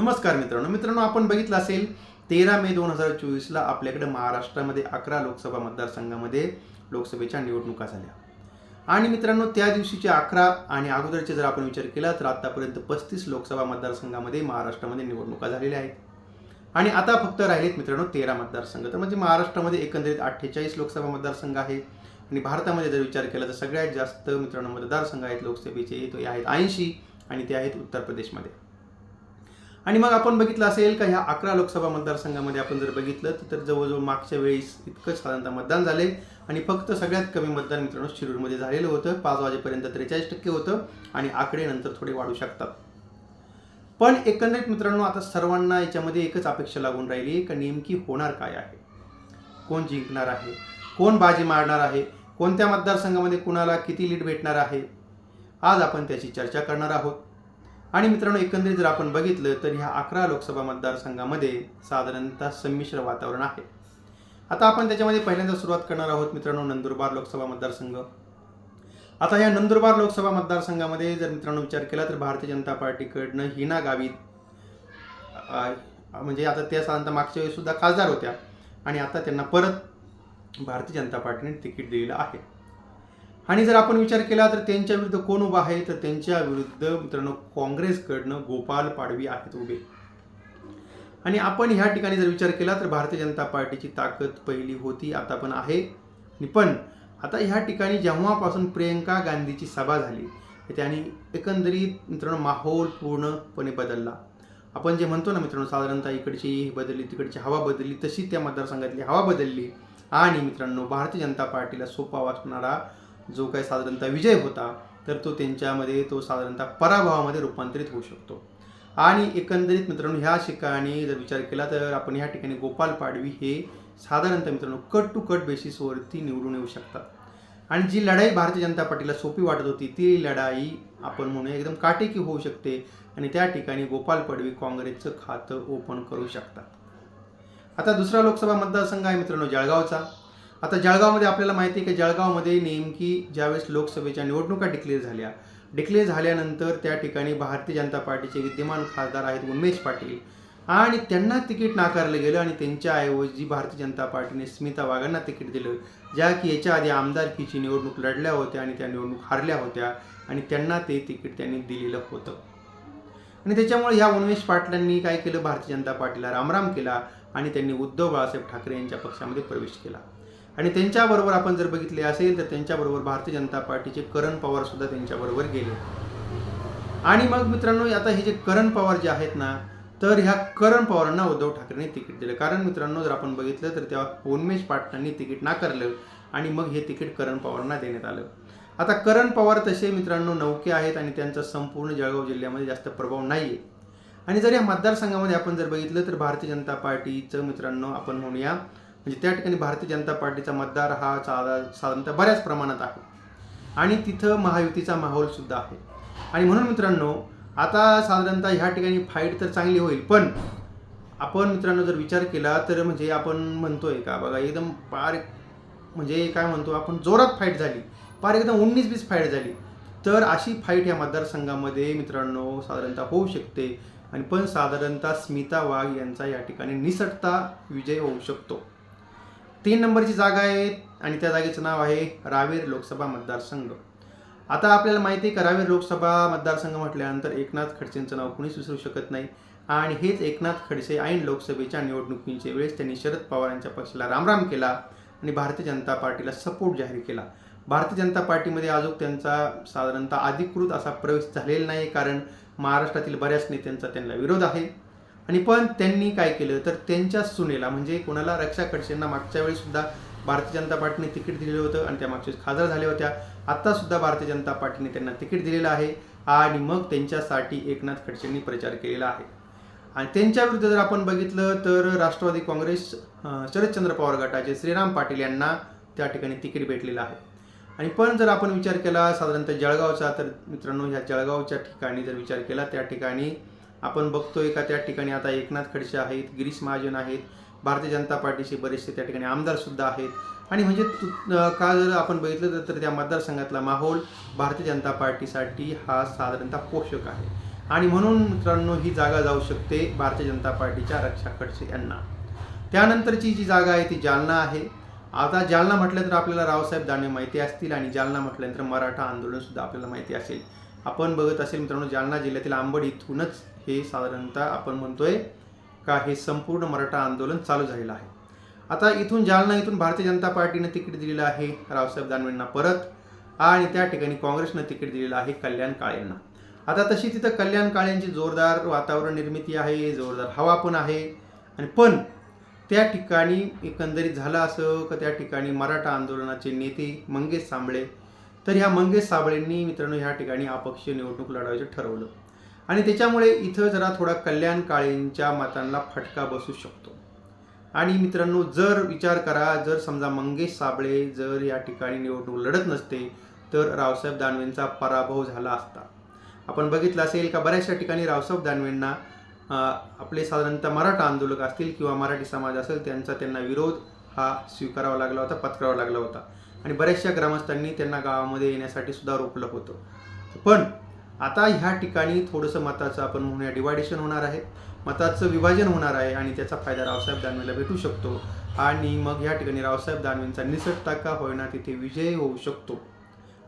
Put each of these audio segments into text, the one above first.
नमस्कार मित्रांनो. मित्रांनो आपण बघितलं असेल तेरा मे दोन हजार चोवीसला आपल्याकडे महाराष्ट्रामध्ये अकरा लोकसभा मतदारसंघामध्ये लोकसभेच्या निवडणुका झाल्या. आणि मित्रांनो त्या दिवशीचे अकरा आणि अगोदरचे जर आपण विचार केला तर आतापर्यंत पस्तीस लोकसभा मतदारसंघामध्ये महाराष्ट्रामध्ये निवडणुका झालेल्या आहेत. आणि आता फक्त राहिलेत मित्रांनो तेरा मतदारसंघ. तर म्हणजे महाराष्ट्रामध्ये एकंदरीत अठ्ठेचाळीस लोकसभा मतदारसंघ आहे. आणि भारतामध्ये जर विचार केला तर सगळ्यात जास्त मित्रांनो मतदारसंघ आहेत लोकसभेचे. तो आहेत ऐंशी आणि ते आहेत उत्तर प्रदेशमध्ये. आणि मग आपण बघितलं असेल का ह्या अकरा लोकसभा मतदारसंघामध्ये आपण जर बघितलं तर जवळजवळ मागच्या वेळेस इतकं साधारणतः मतदान झाले आणि फक्त सगळ्यात कमी मतदान मित्रांनो शिरूरमध्ये झालेलं होतं. पाच वाजेपर्यंत त्रेचाळीस टक्के होतं आणि आकडे नंतर थोडे वाढू शकतात. पण एकंदरीत मित्रांनो आता सर्वांना याच्यामध्ये एकच अपेक्षा लागून राहिली का नेमकी होणार काय आहे? कोण जिंकणार आहे? कोण बाजी मारणार आहे? कोणत्या मतदारसंघामध्ये कुणाला किती लीड भेटणार आहे? आज आपण त्याची चर्चा करणार आहोत. आणि मित्रांनो एकंदरीत जर आपण बघितलं तर ह्या अकरा लोकसभा मतदारसंघामध्ये साधारणतः संमिश्र वातावरण आहे. आता आपण त्याच्यामध्ये पहिल्यांदा सुरुवात करणार आहोत मित्रांनो नंदुरबार लोकसभा मतदारसंघ. आता या नंदुरबार लोकसभा मतदारसंघामध्ये जर मित्रांनो विचार केला तर भारतीय जनता पार्टीकडनं हिना गावित म्हणजे आता त्या साधारणतः मागच्या वेळेस सुद्धा खासदार होत्या आणि आता त्यांना परत भारतीय जनता पार्टीने तिकीट दिलेलं आहे. आणि जर आपण विचार केला तर त्यांच्या विरुद्ध कोण उभा आहे तर त्यांच्या विरुद्ध मित्रांनो काँग्रेसकडनं गोपाल पाडवी आहेत उभे. आणि आपण ह्या ठिकाणी जर विचार केला तर भारतीय जनता पार्टीची ताकद पहिली होती आता पण आहे. पण आता ह्या ठिकाणी जेव्हापासून प्रियंका गांधीची सभा झाली त्याने एकंदरीत मित्रांनो माहोल पूर्णपणे बदलला. आपण जे म्हणतो ना मित्रांनो साधारणतः इकडची ही बदलली तिकडची हवा बदलली तशी त्या मतदारसंघातली हवा बदलली. आणि मित्रांनो भारतीय जनता पार्टीला सोपा वाचणारा जो काही साधारणतः विजय होता तर तो त्यांच्यामध्ये तो साधारणतः पराभवामध्ये रूपांतरित होऊ शकतो. आणि एकंदरीत मित्रांनो ह्या ठिकाणी जर विचार केला तर आपण ह्या ठिकाणी गोपाल पाडवी हे साधारणतः मित्रांनो कट टू कट बेसिसवरती निवडून येऊ शकतात. आणि जी लढाई भारतीय जनता पार्टीला सोपी वाटत होती ती लढाई आपण म्हणूया एकदम काटेकी होऊ शकते आणि त्या ठिकाणी गोपाल पाडवी काँग्रेसचं खातं ओपन करू शकतात. आता दुसरा लोकसभा मतदारसंघ आहे मित्रांनो जळगावचा. आता जळगावमध्ये आपल्याला माहिती आहे की जळगावमध्ये नेमकी ज्यावेळेस लोकसभेच्या निवडणुका डिक्लेअर झाल्या डिक्लेअर झाल्यानंतर त्या ठिकाणी भारतीय जनता पार्टीचे विद्यमान खासदार आहेत उन्मेश पाटील. आणि त्यांना तिकीट नाकारलं गेलं आणि त्यांच्याऐवजी भारतीय जनता पार्टीने स्मिता वाघांना तिकीट दिलं ज्या की याच्या आधी आमदारकीची निवडणूक लढल्या होत्या आणि त्या निवडणूक हारल्या होत्या आणि त्यांना ते तिकीट त्यांनी दिलेलं होतं. आणि त्याच्यामुळे ह्या उन्मेश पाटलांनी काय केलं? भारतीय जनता पार्टीला रामराम केला आणि त्यांनी उद्धव बाळासाहेब ठाकरे यांच्या पक्षामध्ये प्रवेश केला. आणि त्यांच्याबरोबर आपण जर बघितले असेल तर त्यांच्याबरोबर भारतीय जनता पार्टीचे करण पवार सुद्धा त्यांच्याबरोबर गेले. आणि मग मित्रांनो आता हे जे करण पवार जे आहेत ना तर ह्या करण पवारांना उद्धव ठाकरेंनी तिकीट दिलं. कारण मित्रांनो जर आपण बघितलं तर तेव्हा उन्मेष पाटलांनी तिकीट नाकारलं आणि मग हे तिकीट करण पवारांना देण्यात आलं. आता करण पवार तसे मित्रांनो नौके आहेत आणि त्यांचा संपूर्ण जळगाव जिल्ह्यामध्ये जास्त प्रभाव नाही आहे आणि जर या मतदारसंघामध्ये आपण जर बघितलं तर भारतीय जनता पार्टीचं मित्रांनो आपण म्हणूया म्हणजे त्या ठिकाणी भारतीय जनता पार्टीचा मतदार हा साधा साधारणतः बऱ्याच प्रमाणात आहे. आणि तिथं महायुतीचा माहोलसुद्धा आहे. आणि म्हणून मित्रांनो आता साधारणतः ह्या ठिकाणी फाईट तर चांगली होईल पण आपण मित्रांनो जर विचार केला तर म्हणजे आपण म्हणतोय का बघा एकदम पार म्हणजे काय म्हणतो आपण जोरात फाईट झाली पार एकदम उन्नीस बीस फाईट झाली तर अशी फाईट या मतदारसंघामध्ये मित्रांनो साधारणतः होऊ शकते. आणि पण साधारणतः स्मिता वाघ यांचा या ठिकाणी निसटता विजय होऊ शकतो. तीन नंबरची जागा आहे आणि त्या जागेचं नाव आहे रावेर लोकसभा मतदारसंघ. आता आपल्याला माहिती आहे का रावेर लोकसभा मतदारसंघ म्हटल्यानंतर एकनाथ खडसेंचं नाव कुणीच विसरू शकत नाही. आणि हेच एकनाथ खडसे ऐन लोकसभेच्या निवडणुकींच्या वेळेस त्यांनी शरद पवारांच्या पक्षाला रामराम केला आणि भारतीय जनता पार्टीला सपोर्ट जाहीर केला. भारतीय जनता पार्टीमध्ये अजून त्यांचा साधारणतः अधिकृत असा प्रवेश झालेला नाही कारण महाराष्ट्रातील बऱ्याच नेत्यांचा त्यांना विरोध आहे. आणि पण त्यांनी काय केलं? तर त्यांच्या सुनेला म्हणजे कोणाला रक्षा खडसेंना मागच्या वेळी सुद्धा भारतीय जनता पार्टीने तिकीट दिलेलं होतं आणि त्या मागच्या वेळेस खासदार झाल्या होत्या आता सुद्धा भारतीय जनता पार्टीने त्यांना तिकीट दिलेलं आहे आणि मग त्यांच्यासाठी एकनाथ खडसेंनी प्रचार केलेला आहे. आणि त्यांच्या विरुद्ध जर आपण बघितलं तर राष्ट्रवादी काँग्रेस शरदचंद्र पवार गटाचे श्रीराम पाटील यांना त्या ठिकाणी तिकीट भेटलेलं आहे. आणि पण जर आपण विचार केला साधारणतः जळगावचा तर मित्रांनो ह्या जळगावच्या ठिकाणी जर विचार केला त्या ठिकाणी आपण बघतोय का त्या ठिकाणी आता एकनाथ खडसे आहेत गिरीश महाजन आहेत भारतीय जनता पार्टीचे बरेचसे त्या ठिकाणी आमदार सुद्धा आहेत. आणि म्हणजे का जर आपण बघितलं तर- त्या मतदारसंघातला माहोल भारतीय जनता पार्टीसाठी हा साधारणतः पोषक आहे. आणि म्हणून मित्रांनो ही जागा जाऊ शकते भारतीय जनता पार्टीच्या रक्षा खडसे यांना. त्यानंतरची जी जागा आहे ती जालना आहे. आता जालना म्हटलं तर आपल्याला रावसाहेब दानवे माहिती असतील आणि जालना म्हटल्यानंतर मराठा आंदोलन सुद्धा आपल्याला माहिती असेल. आपण बघत असेल मित्रांनो जालना जिल्ह्यातील आंबड इथूनच हे साधारणतः आपण म्हणतोय का हे संपूर्ण मराठा आंदोलन चालू झालेलं आहे. आता इथून जालना इथून भारतीय जनता पार्टीनं तिकीट दिलेलं आहे रावसाहेब दानवेंना परत आणि त्या ठिकाणी काँग्रेसनं तिकीट दिलेलं आहे कल्याण काळेंना. आता तशी तिथं कल्याण काळेंची जोरदार वातावरण निर्मिती आहे जोरदार हवा पण आहे आणि पण त्या ठिकाणी एकंदरीत झालं असं का त्या ठिकाणी मराठा आंदोलनाचे नेते मंगेश सांबळे तर ह्या मंगेश साबळेंनी मित्रांनो ह्या ठिकाणी अपक्ष निवडणूक लढवायचं ठरवलं. आणि त्याच्यामुळे इथं जरा थोडा कल्याण काळेंच्या मतांना फटका बसू शकतो. आणि मित्रांनो जर विचार करा जर समजा मंगेश साबळे जर या ठिकाणी निवडणूक लढत नसते तर रावसाहेब दानवेंचा पराभव झाला असता. आपण बघितलं असेल का बऱ्याचशा ठिकाणी रावसाहेब दानवेंना आपले साधारणतः मराठा आंदोलक असतील किंवा मराठी समाज असेल त्यांचा त्यांना विरोध हा स्वीकारावा लागला होता पत्करावा लागला होता. आणि बऱ्याचशा ग्रामस्थांनी त्यांना गावामध्ये येण्यासाठी सुद्धा रोखलं होतं. पण आता ह्या ठिकाणी थोडंसं मताचं आपण म्हणूया डिवायडेशन होणार आहे. मताचं विभाजन होणार आहे आणि त्याचा फायदा रावसाहेब दानवेला भेटू शकतो. आणि मग या ठिकाणी रावसाहेब दानवेंचा निसटता का होईना तिथे विजय होऊ शकतो.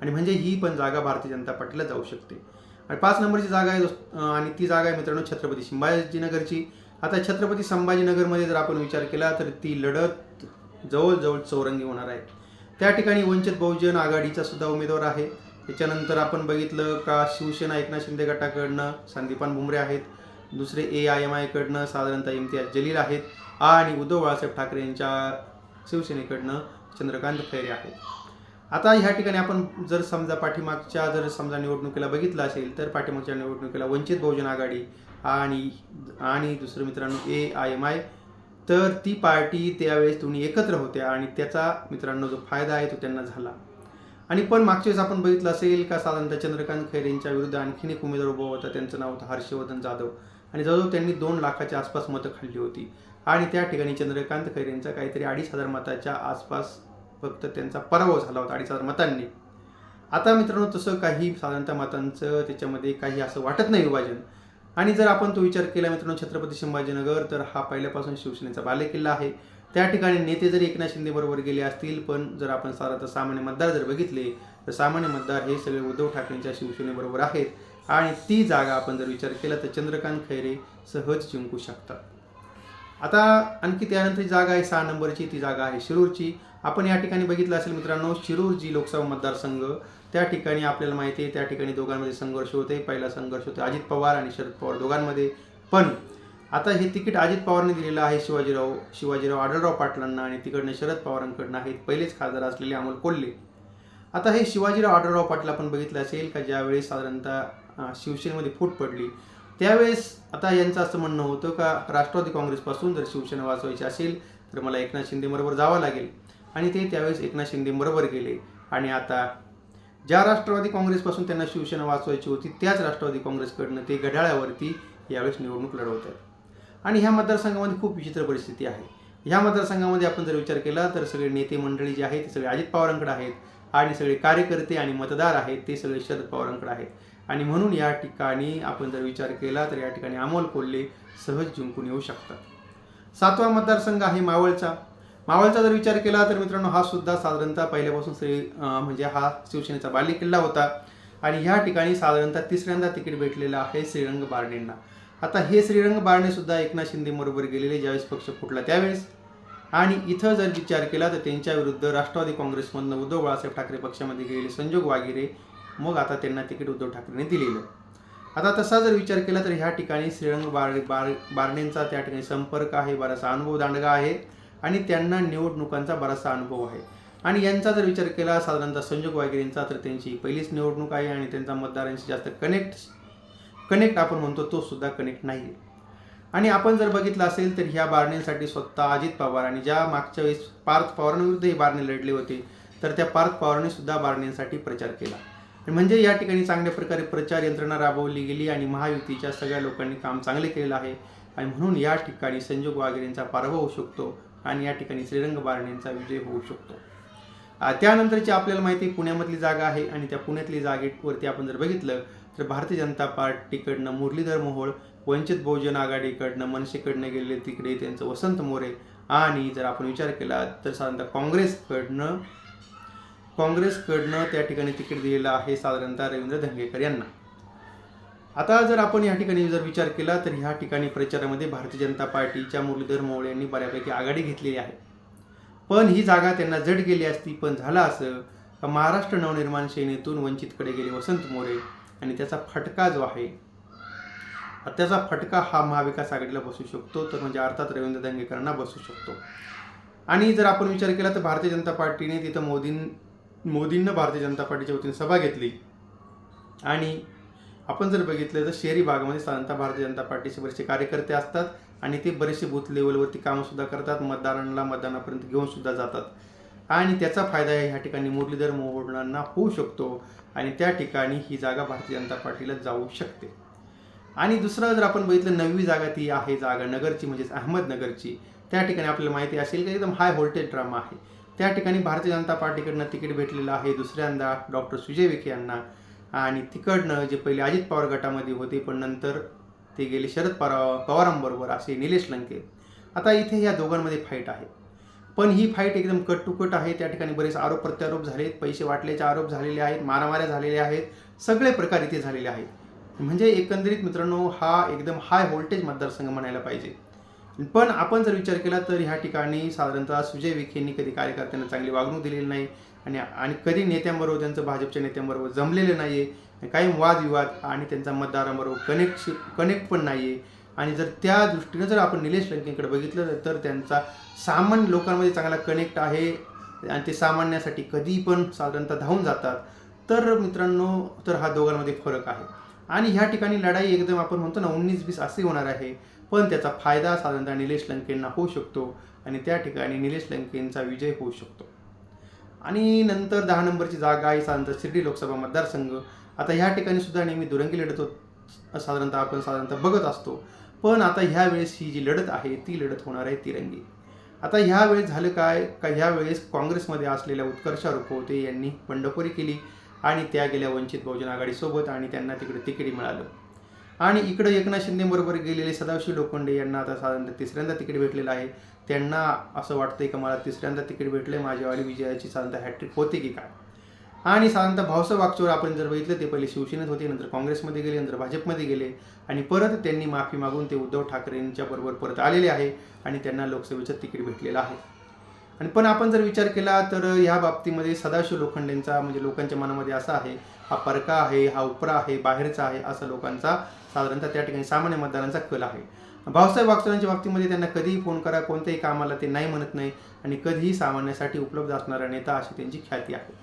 आणि म्हणजे ही पण जागा भारतीय जनता पार्टीला जाऊ शकते. आणि पाच नंबरची जागा आहे दोस्त- आणि ती जागा आहे मित्रांनो छत्रपती संभाजीनगरची आता छत्रपती संभाजीनगरमध्ये जर आपण विचार केला तर ती लढत जवळजवळ चौरंगी होणार आहे. त्या ठिकाणी वंचित बहुजन आघाडीचा सुद्धा उमेदवार आहे. त्याच्यानंतर आपण बघितलं का शिवसेना एकनाथ शिंदे गटाकडनं संदीपान भुमरे आहेत. दुसरे ए आय एम आयकडनं साधारणतः इम्तियाज जलील आहेत. आणि उद्धव बाळासाहेब ठाकरे यांच्या शिवसेनेकडनं चंद्रकांत खैरे आहेत. आता ह्या ठिकाणी आपण जर समजा पाठीमागच्या जर समजा निवडणुकीला बघितलं असेल तर पाठीमागच्या निवडणुकीला वंचित बहुजन आघाडी आणि आणि दुसरं मित्रांनो ए आय एम आय तर ती पार्टी त्यावेळेस दोन्ही एकत्र होत्या आणि त्याचा मित्रांनो जो फायदा आहे तो त्यांना झाला. आणि पण मागच्या वेळेस आपण बघितलं असेल का साधारणतः चंद्रकांत खैरेंच्या विरुद्ध आणखीन एक उमेदवार उभा होता त्यांचं नाव होतं हर्षवर्धन जाधव. आणि जवळजवळ त्यांनी दोन लाखाच्या आसपास मतं खाल्ली होती. आणि त्या ठिकाणी चंद्रकांत खैरेंचा काहीतरी अडीच हजार मताच्या आसपास फक्त त्यांचा पराभव झाला होता अडीच हजार मतांनी. आता मित्रांनो तसं काही साधारणतः मतांचं त्याच्यामध्ये काही असं वाटत नाही विभाजन. आणि जर आपण तो विचार केला मित्रांनो छत्रपती संभाजीनगर तर हा पहिल्यापासून शिवसेनेचा बालेकिल्ला आहे. त्या ठिकाणी नेते जरी एकनाथ शिंदे बरोबर गेले असतील पण जर आपण सारा तर सामान्य मतदार जर बघितले तर सामान्य मतदार हे सगळे उद्धव ठाकरेंच्या शिवसेनेबरोबर आहेत. आणि ती जागा आपण जर विचार केला तर चंद्रकांत खैरे सहज जिंकू शकतात. आता आणखी त्यानंतर जागा आहे सहा नंबरची. ती जागा आहे शिरूरची. आपण या ठिकाणी बघितलं असेल मित्रांनो शिरूर जी लोकसभा मतदारसंघ. त्या ठिकाणी आपल्याला माहिती आहे त्या ठिकाणी दोघांमध्ये संघर्ष होते. पहिला संघर्ष होते अजित पवार आणि शरद पवार दोघांमध्ये. पण आता हे तिकीट अजित पवारने दिलेलं आहे शिवाजीराव शिवाजीराव आढळराव पाटलांना आणि तिकडनं शरद पवारांकडनं आहेत पहिलेच खासदार असलेले अमोल कोल्हे. आता हे शिवाजीराव आढळराव पाटील आपण बघितलं असेल का ज्यावेळेस साधारणतः शिवसेनेमध्ये फूट पडली त्यावेळेस आता यांचं असं म्हणणं होतं का राष्ट्रवादी काँग्रेसपासून जर शिवसेना वाचवायची असेल तर मला एकनाथ शिंदेबरोबर जावं लागेल. आणि ते त्यावेळेस एकनाथ शिंदेबरोबर गेले. आणि आता ज्या राष्ट्रवादी काँग्रेसपासून त्यांना शिवसेना वाचवायची होती त्याच राष्ट्रवादी काँग्रेसकडनं ते घड्याळावरती यावेळेस निवडणूक लढवत आहेत आणि ह्या मतदारसंघामध्ये खूप विचित्र परिस्थिती आहे. ह्या मतदारसंघामध्ये आपण जर विचार केला तर सगळे नेते मंडळी जे आहेत ते सगळे अजित पवारांकडे आहेत आणि सगळे कार्यकर्ते आणि मतदार आहेत ते सगळे शरद पवारांकडे आहेत. आणि म्हणून या ठिकाणी आपण जर विचार केला तर या ठिकाणी अमोल कोल्हे सहज जिंकून येऊ शकतात. सातवा मतदारसंघ आहे मावळचा. मावळचा जर विचार केला तर मित्रांनो हा सुद्धा साधारणतः पहिल्यापासून श्री म्हणजे हा शिवसेनेचा बालेकिल्ला होता. आणि ह्या ठिकाणी साधारणतः तिसऱ्यांदा तिकीट भेटलेलं आहे श्रीरंग बारणेंना आता हे श्रीरंग बारणे सुद्धा एकनाथ शिंदे बरोबर गेलेले ज्यावेळेस पक्ष फुटला त्यावेळेस. आणि इथं जर विचार केला तर त्यांच्या विरुद्ध राष्ट्रवादी काँग्रेसमधनं उद्धव बाळासाहेब ठाकरे पक्षामध्ये गेलेले संजोग वागिरे मग आता त्यांना तिकीट उद्धव ठाकरेंनी दिलेलं. आता तसा जर विचार केला तर ह्या ठिकाणी श्रीरंग बार बार बारणेंचा त्या ठिकाणी संपर्क आहे बराचसा अनुभव दांडगा आहे. आणि त्यांना निवडणुकांचा बराचसा अनुभव आहे. आणि यांचा जर विचार केला साधारणतः संजोग वागिरेंचा तर त्यांची पहिलीच निवडणूक आहे आणि त्यांचा मतदारांशी जास्त कनेक्ट कनेक्ट आपण म्हणतो तो सुद्धा कनेक्ट नाही आहे आणि आपण जर बघितलं असेल तर ह्या बारणींसाठी स्वतः अजित पवार आणि ज्या मागच्या वेळेस पार्थ पवारांविरुद्ध हे बारणे लढले होते तर त्या पार्थ पवारांनी सुद्धा बारणेंसाठी प्रचार केला. म्हणजे या ठिकाणी चांगल्या प्रकारे प्रचार यंत्रणा राबवली गेली आणि महायुतीच्या सगळ्या लोकांनी काम चांगले केलेलं आहे. आणि म्हणून या ठिकाणी संजोग वागिरेंचा पराभव होऊ शकतो आणि या ठिकाणी श्रीरंग बारणेंचा विजय होऊ शकतो. त्यानंतरची आपल्याला माहिती आहे पुण्यामधली जागा आहे आणि त्या पुण्यातली जागेवरती आपण जर बघितलं तर भारतीय जनता पार्टीकडनं मुरलीधर मोहोळ वंचित बहुजन आघाडीकडनं मनसेकडनं गेलेले तिकडे त्यांचं वसंत मोरे आणि जर आपण विचार केला तर साधारणतः काँग्रेसकडनं काँग्रेसकडनं त्या ठिकाणी तिकीट दिलेलं आहे साधारणतः रवींद्र धंगेकर यांना. आता जर आपण या ठिकाणी जर विचार केला तर ह्या ठिकाणी प्रचारामध्ये भारतीय जनता पार्टीच्या मुरलीधर मोहोळ यांनी बऱ्यापैकी आघाडी घेतलेली आहे. पण ही जागा त्यांना जड गेली असती पण झालं असं का महाराष्ट्र नवनिर्माण सेनेतून वंचितकडे गेले वसंत मोरे आणि त्याचा फटका जो आहे त्याचा फटका हा महाविकास आघाडीला बसू शकतो तर म्हणजे अर्थात रवींद्र दंगेकरांना बसू शकतो. आणि जर आपण विचार केला तर भारतीय जनता पार्टीने तिथं मोदीं मोदींना भारतीय जनता पार्टीच्या वतीने सभा घेतली. आणि आपण जर बघितलं तर शहरी भागामध्ये साधारणतः भारतीय जनता पार्टीचे बरेचसे कार्यकर्ते असतात आणि ते बरेचसे बूथ लेवलवरती कामंसुद्धा करतात मतदारांना मतदानापर्यंत घेऊन सुद्धा जातात. आणि त्याचा फायदा ह्या ठिकाणी मुरलीधर मोहोळांना होऊ शकतो आणि त्या ठिकाणी ही जागा भारतीय जनता पार्टीला जाऊ शकते. आणि दुसरं जर आपण बघितलं नववी जागा ती आहे जागा नगरची म्हणजेच अहमदनगरची. त्या ठिकाणी आपल्याला माहिती असेल की एकदम हाय व्होल्टेज ड्रामा आहे. त्या ठिकाणी भारतीय जनता पार्टीकडनं तिकीट भेटलेलं आहे दुसऱ्यांदा डॉक्टर सुजय विखे यांना. आणि तिकडनं जे पहिले अजित पवार गटामध्ये होते पण नंतर ते गेले शरद पवार पवारांबरोबर असे निलेश लंके. आता इथे या दोघांमध्ये फाईट आहे. पण ही फाईट एकदम कट टू कट आहे. त्या ठिकाणी बरेच आरोप प्रत्यारोप झालेत. पैसे वाटल्याचे आरोप झालेले आहेत. मारामाऱ्या झालेल्या आहेत. सगळे प्रकार इथे झालेले आहेत. म्हणजे एकंदरीत मित्रांनो हा एकदम हाय व्होल्टेज मतदारसंघ म्हणायला पाहिजे. पण आपण जर विचार केला तर ह्या ठिकाणी साधारणतः सुजय विखेंनी कधी कार्यकर्त्यांना चांगली वागणूक दिलेली नाही. आणि आणि कधी नेत्यांबरोबर त्यांचं भाजपच्या नेत्यांबरोबर जमलेलं नाही आहे काही वादविवाद आणि त्यांचा मतदारांबरोबर कनेक्ट कनेक्ट पण नाही आहे आणि जर त्या दृष्टीनं जर आपण निलेश लंकेकडे बघितलं तर त्यांचा सामान्य लोकांमध्ये चांगला कनेक्ट आहे आणि ते सामान्यासाठी कधी पण साधारणतः धावून जातात. तर मित्रांनो तर हा दोघांमध्ये फरक आहे. आणि ह्या ठिकाणी लढाई एकदम आपण म्हणतो ना उन्नीस वीस असे होणार आहे. पण त्याचा फायदा साधारणतः निलेश लंकेंना होऊ शकतो आणि त्या ठिकाणी निलेश लंकेंचा विजय होऊ शकतो. आणि नंतर दहा नंबरची जागा आहे साधारणतः शिर्डी लोकसभा मतदारसंघ. आता ह्या ठिकाणी सुद्धा नेहमी दुरंगी लढत होत साधारणतः आपण साधारणतः बघत असतो. पण आता ह्या वेळेस ही जी लढत आहे ती लढत होणार आहे तिरंगी. आता ह्या वेळेस झालं काय? का ह्या वेळेस काँग्रेसमध्ये असलेल्या उत्कर्ष रुपवते यांनी बंडखोरी केली आणि त्या गेल्या वंचित बहुजन आघाडीसोबत आणि त्यांना तिकडे तिकीट मिळालं. आणि इकडं एकनाथ शिंदेबरोबर गेलेले सदाशिव लोखंडे यांना आता साधारणतः तिसऱ्यांदा तिकीट भेटलेलं आहे. त्यांना असं वाटतंय की मला तिसऱ्यांदा तिकीट भेटले माझ्यावाली विजयाची साधारणतः हॅट्रिक होते की काय? आणि साधारणतः भावसा वागचोर आपण जर बघितलं ते पहिले शिवसेनेत होते नंतर काँग्रेसमध्ये गेले नंतर भाजपमध्ये गेले आणि परत त्यांनी माफी मागून ते उद्धव ठाकरेंच्या बरोबर परत आलेले आहे आणि त्यांना लोकसभेचं तिकीट भेटलेलं आहे. आणि पण आपण जर विचार केला तर या बाबतीमध्ये सदाशिव लोखंडेंचा म्हणजे लोकांच्या मनामध्ये असा आहे हा परका आहे हा उपरा आहे बाहेरचा आहे असा लोकांचा साधारणतः त्या ठिकाणी सामान्य मतदारांचा कल आहे. भाऊसाहेब वागचोरांच्या बाबतीमध्ये त्यांना कधीही फोन करा कोणत्याही कामाला ते नाही म्हणत नाही आणि कधीही सामान्यासाठी उपलब्ध असणारा नेता अशी त्यांची ख्याती आहे.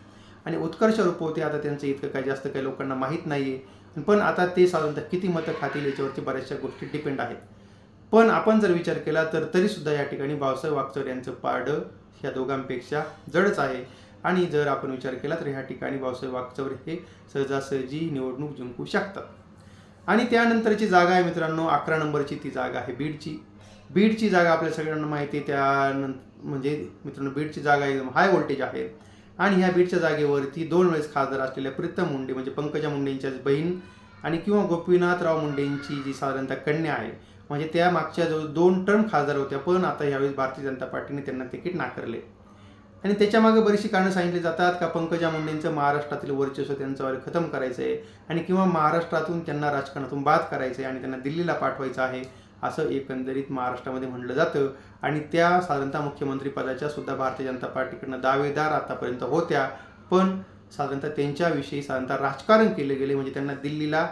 आणि उत्कर्ष रूप होते आता त्यांचं इतकं काही जास्त काही लोकांना माहीत नाही आहे पण आता ते साधारणतः किती मतं खातील याच्यावरती बऱ्याचशा गोष्टी डिपेंड आहेत. पण आपण जर विचार केला तर तरीसुद्धा या ठिकाणी भाऊसाहेब वागचोर यांचं पारडं ह्या दोघांपेक्षा जडच आहे. आणि जर आपण विचार केला तर ह्या ठिकाणी भाऊसाहेब वागचौर हे सहजासहजी निवडणूक जिंकू शकतात. आणि त्यानंतरची जागा आहे मित्रांनो अकरा नंबरची ती जागा आहे बीडची. बीडची जागा आपल्या सगळ्यांना माहिती आहे त्यानंतर म्हणजे मित्रांनो बीडची जागा एकदम हाय व्होल्टेज आहे. आणि ह्या बीडच्या जागेवरती दोन वेळेस खासदार असलेल्या प्रीतम मुंडे म्हणजे पंकजा मुंडेंच्या बहीण आणि किंवा गोपीनाथराव मुंडेंची जी साधारणतः कन्या आहे. म्हणजे त्या मागच्या जो दोन टर्म खासदार होत्या पण आता यावेळेस भारतीय जनता पार्टीने त्यांना तिकीट नाकारले. आणि त्याच्यामागे बरीचशी कारणं सांगितली जातात का पंकजा मुंडेंचं महाराष्ट्रातील वर्चस्व त्यांच्यावर खतम करायचं आहे आणि किंवा महाराष्ट्रातून त्यांना राजकारणातून बाद करायचं आहे आणि त्यांना दिल्लीला पाठवायचं आहे असं एकंदरीत महाराष्ट्रामध्ये म्हणलं जातं. आणि त्या साधारणतः मुख्यमंत्रीपदाच्या सुद्धा भारतीय जनता पार्टीकडनं दावेदार आतापर्यंत होत्या पण साधारणतः त्यांच्याविषयी साधारणतः राजकारण केलं गेले म्हणजे त्यांना दिल्लीला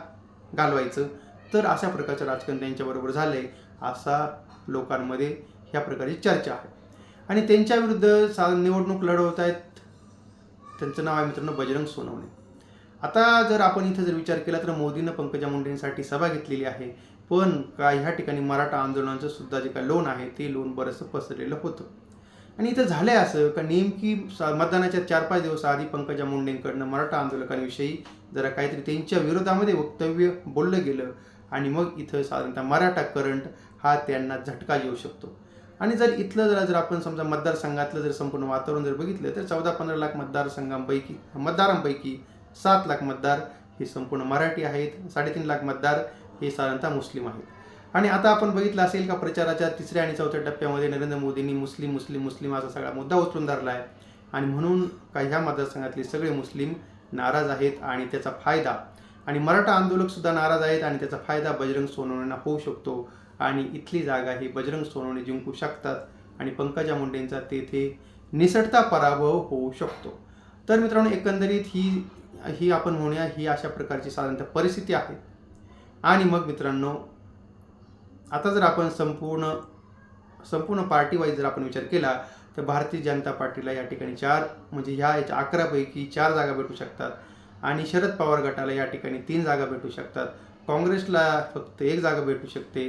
घालवायचं. तर अशा प्रकारचं राजकारण त्यांच्याबरोबर झालं आहे असा लोकांमध्ये ह्या प्रकारची चर्चा आहे. आणि त्यांच्या विरुद्ध सा निवडणूक लढवत आहेत. त्यांचं नाव आहे मित्रांनो बजरंग सोनवणे. आता जर आपण इथं जर विचार केला तर मोदीनं पंकजा मुंडेंसाठी सभा घेतलेली आहे. पण का ह्या ठिकाणी मराठा आंदोलनाचं सुद्धा जे काय लोन आहे ते लोन बरंचसं पसरलेलं होतं. आणि इथं झालं आहे असं का नेमकी सा- मतदानाच्या चार पाच दिवस आधी पंकजा मुंडेंकडनं मराठा आंदोलकांविषयी जरा काहीतरी त्यांच्या विरोधामध्ये वक्तव्य बोललं गेलं आणि मग इथं साधारणतः मराठा करंट हा त्यांना झटका येऊ शकतो. आणि जर इथलं जर जर आपण समजा मतदारसंघातलं जर संपूर्ण वातावरण जर बघितलं तर चौदा पंधरा लाख मतदारसंघांपैकी मतदारांपैकी सात लाख मतदार हे संपूर्ण मराठी आहेत साडेतीन लाख मतदार हे साधारणतः मुस्लिम आहेत. आणि आता आपण बघितलं असेल का प्रचाराच्या तिसऱ्या आणि चौथ्या टप्प्यामध्ये नरेंद्र मोदींनी मुस्लिम मुस्लिम मुस्लिम असा सगळा मुद्दा उचलून धरला आहे. आणि म्हणून का ह्या मतदारसंघातले सगळे मुस्लिम नाराज आहेत आणि त्याचा फायदा आणि मराठा आंदोलक सुद्धा नाराज आहेत आणि त्याचा फायदा बजरंग सोनवणेंना होऊ शकतो. आणि इथली जागा ही बजरंग सोनवणे जिंकू शकतात आणि पंकजा मुंडेंचा तेथे निसटता पराभव होऊ शकतो. तर मित्रांनो एकंदरीत ही ही आपण म्हणूया ही अशा प्रकारची साधारणतः परिस्थिती आहे. आणि मग मित्रांनो आता जर आपण संपूर्ण संपूर्ण पार्टी वाईज जर आपण विचार केला तर भारतीय जनता पार्टीला या ठिकाणी चार म्हणजे ह्या याच्या अकरापैकी चार जागा भेटू शकतात. आणि शरद पवार गटाला या ठिकाणी तीन जागा भेटू शकतात. काँग्रेसला फक्त एक जागा भेटू शकते.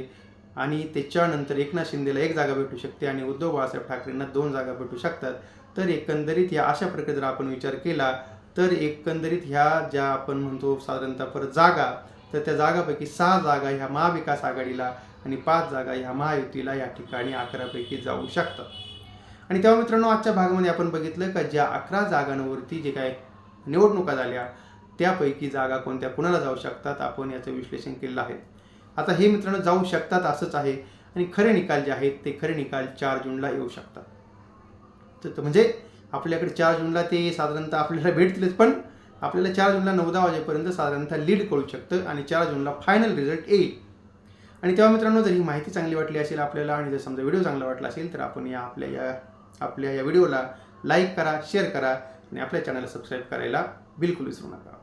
आणि त्याच्यानंतर एकनाथ शिंदेला एक जागा भेटू शकते आणि उद्धव बाळासाहेब ठाकरेंना दोन जागा भेटू शकतात. तर एकंदरीत या अशा प्रकारे जर आपण विचार केला तर एकंदरीत ह्या ज्या आपण म्हणतो साधारणतः परत जागा तर त्या जागापैकी सहा जागा ह्या महाविकास आघाडीला आणि पाच जागा ह्या महायुतीला या ठिकाणी अकरापैकी जाऊ शकतात. आणि तेव्हा मित्रांनो आजच्या भागामध्ये आपण बघितलं का ज्या अकरा जागांवरती जे काय निवडणुका झाल्या त्यापैकी जागा कोणत्या कुणाला जाऊ शकतात आपण याचं विश्लेषण केलेलं आहे. आता हे मित्रांनो जाऊ शकतात असंच आहे. आणि खरे निकाल जे आहेत ते खरे निकाल चार जूनला येऊ शकतात. तर तर म्हणजे आपल्याकडे चार जूनला ते साधारणतः आपल्याला भेटतीलच पण आपल्याला चार जूनला नऊ दहा वाजेपर्यंत साधारणतः लीड करू शकतं आणि चार जूनला फायनल रिझल्ट येईल. आणि तेव्हा मित्रांनो जर ही माहिती चांगली वाटली असेल आपल्याला आणि जर समजा व्हिडिओ चांगला वाटला असेल तर आपण या आपल्या या आपल्या या व्हिडिओला लाईक करा शेअर करा आणि आपल्या चॅनलला सबस्क्राईब करायला बिलकुल विसरू नका.